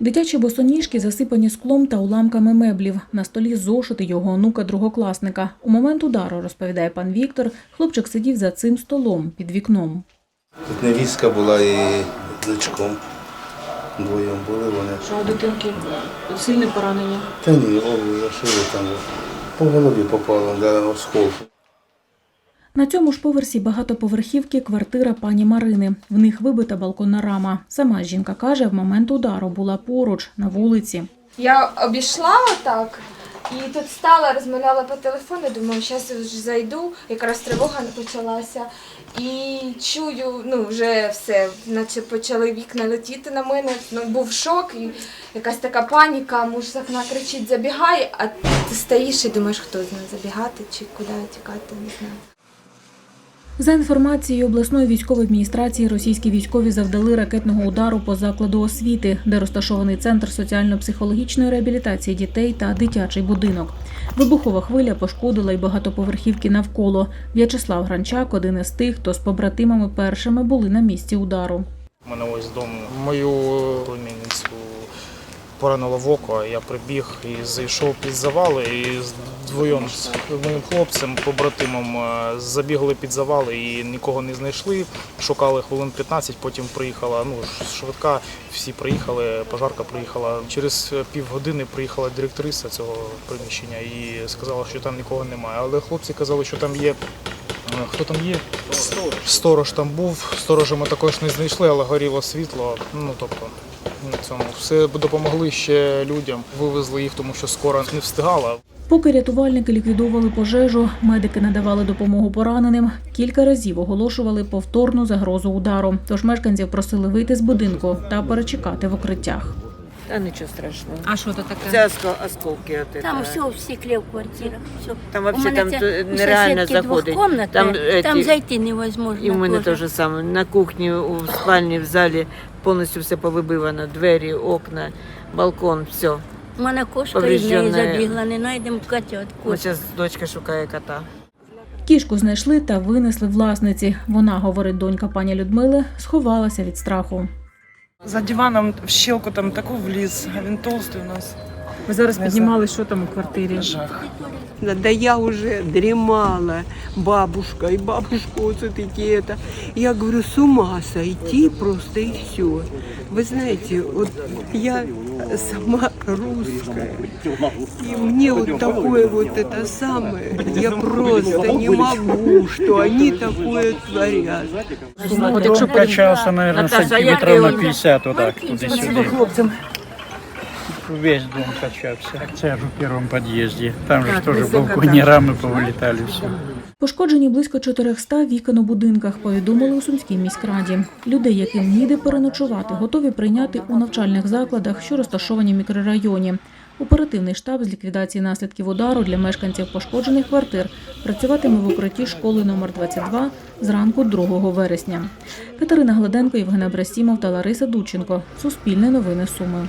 Дитячі босоніжки засипані склом та уламками меблів. На столі зошити його онука другокласника. У момент удару, розповідає пан Віктор, хлопчик сидів за цим столом під вікном. Тут невістка була і з дочком. Двоєм були вони. А у дитинки сильне поранення. Та ні, голову зашили там. По голові попало, де осколку. На цьому ж поверсі багатоповерхівки квартира пані Марини. В них вибита балконна рама. Сама жінка каже, в момент удару була поруч на вулиці. Я обійшла отак і тут стала, розмовляла по телефону, думаю, зараз вже зайду, якраз тривога почалася. І чую, ну вже все, наче почали вікна летіти на мене. Ну був шок і якась така паніка, муж з окна кричить, забігай, а ти стоїш і думаєш, хто знає, забігати чи куди тікати, не знаю. За інформацією обласної військової адміністрації, російські військові завдали ракетного удару по закладу освіти, де розташований центр соціально-психологічної реабілітації дітей та дитячий будинок. Вибухова хвиля пошкодила й багатоповерхівки навколо. В'ячеслав Гранчак один із тих, хто з побратимами першими були на місці удару. У мене ось вдома мою племінницю поранило в око. Я прибіг і зайшов під завали і з двоєм з моїм хлопцем, побратимом, е, забігли під завали і нікого не знайшли. Шукали хвилин 15, потім приїхала ну, швидка, всі приїхали, пожарка приїхала. Через півгодини приїхала директриса цього приміщення і сказала, що там нікого немає. Але хлопці казали, що там є. е, Хто там є? Сторож там був, сторожа ми також не знайшли, але горіло світло. Ну тобто на цьому все допомогли ще людям. Вивезли їх, тому що скоро не встигала. Поки рятувальники ліквідовували пожежу, медики надавали допомогу пораненим. Кілька разів оголошували повторну загрозу удару. Тож мешканців просили вийти з будинку та перечекати в укриттях. Та нічого страшного. А що це таке? Це оскол- осколки. От Там все в стекле в квартирах. Все. Там вообще там це нереально заходить. Там, Там, эти- зайти невозможно. І в мене тоже. те ж саме. На кухні, у спальні, в залі повністю все повибивано. Двері, окна, балкон, все. У мене кошка від неї Поврежденная. забігла, не знайдемо котятку. Зараз дочка шукає кота. Кішку знайшли та винесли власниці. Вона, говорить донька пані Людмили, сховалася від страху. За диваном в щелку там таку вліз, а він толстий у нас. Ви зараз Не піднімали, що там у квартирі? Жах. Да, да я уже дремала, бабушка, и бабушка вот все-таки это. Я говорю, с ума сойти просто и все. Вы знаете, вот я сама русская, и мне вот такое вот это самое, я просто не могу, что они такое творят. От якщо Качался, наверное, Наташа, як сантиметров на його? 50 вот так, туда-сюда. хлопцям. Весь дом качался. Це ж у первом подъезде. Там же Так, тоже высоко балкони, рамы повылетали все. Пошкоджені близько 400 вікон у будинках, повідомили у Сумській міськраді. Людей, яким ніде переночувати, готові прийняти у навчальних закладах, що розташовані в мікрорайоні. Оперативний штаб з ліквідації наслідків удару для мешканців пошкоджених квартир працюватиме в укритті школи номер 22 зранку 2 вересня. Катерина Гладенко, Євгена Брасімов та Лариса Дученко. Суспільне новини Суми.